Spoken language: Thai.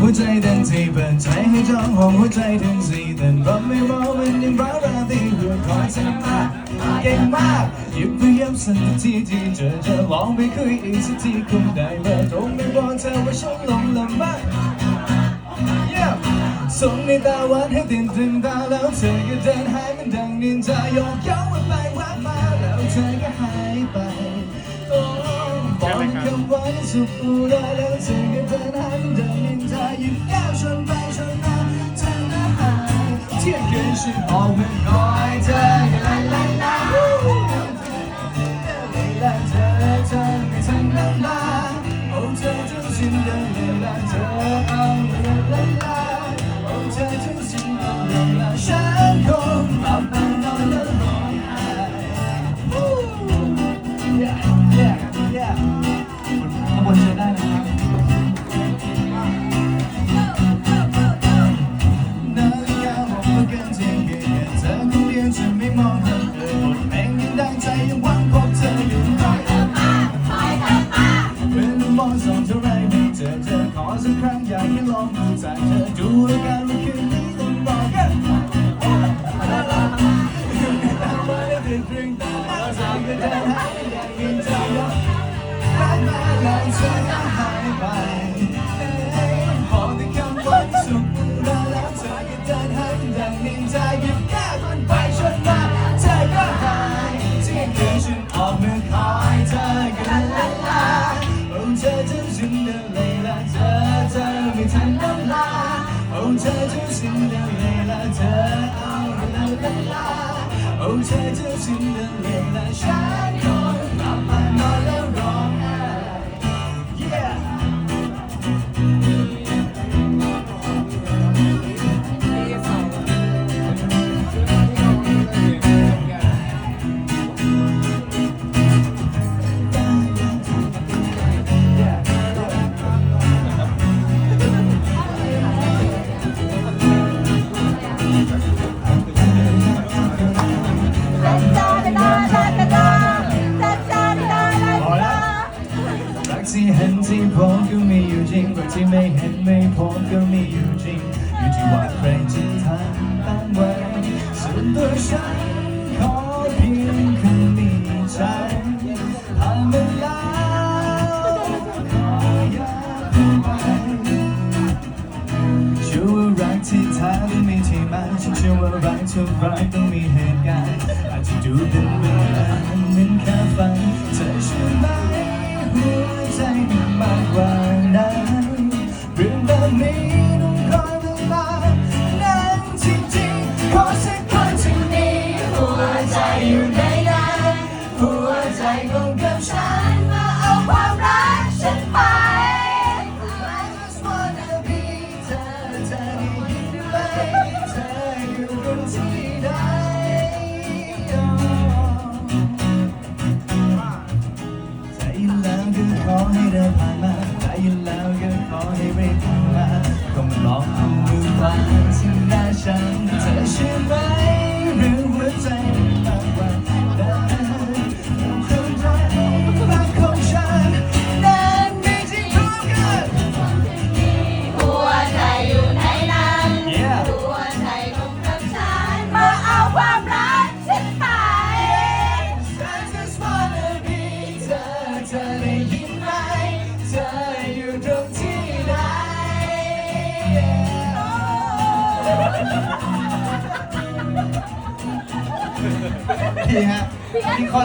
หัวใจทั้งสี่แต่เราไม่รู้มันยังรักเราที่หัวคอยเธอมาเก่งมากอย่าพยายามสักทีที่เจอจะลองไปคุยอีกสักทีคงได้เบอร์ตรงไม่บอกเธอว่าฉันหลงละมากส่งในตาหวานให้ตื่นตื่นตาแล้วเธอก็เดินหายมันดังนินจาโยกย้อนไปวันมาแล้วเธอก็หายไป วันสุขอุราแล้วเธอก็เดินหายมันดังนินจายิ่งก้าวชนไปชนมาเธอก็หายเที่ยงคืนฉันออกมาคอยเธอลาลาลาเวลาเธอเธอไม่ทันน้ำลาโอ้เธอจนสิ้นเดินเวลาเธอเอาลาลาล วอเรามองส่องเท่าไรไม่เจอเธอขอสักครั้งอยากให้ลองดูใจเธอดูอาการว่าคืนนี้ต้องบอกกันเธ เธอจะซินเรื่องเรลละเธอเอาลาลาละโอ้เธอจะซินเรื่องเรลละฉันคงกลับมานอนละ ที่ไม่เห็นไม่พบก็มีอยู่จริง อยู่ที่ว่าใครจะทำตั้งไว้ส่วนตัวฉันขอเพียงคนมีใจผ่านเวลาขออย่าเพิ่งไปเชื่อว่ารักที่แท้ต้องมีที่มาฉันเชื่อว่ารักทุกรักต้องมีเหตุการณ์อาจจะดูเป็นเวลาเหมือนแค่ฝันเธอเชื่อไหม ริ ดีฮะมีคน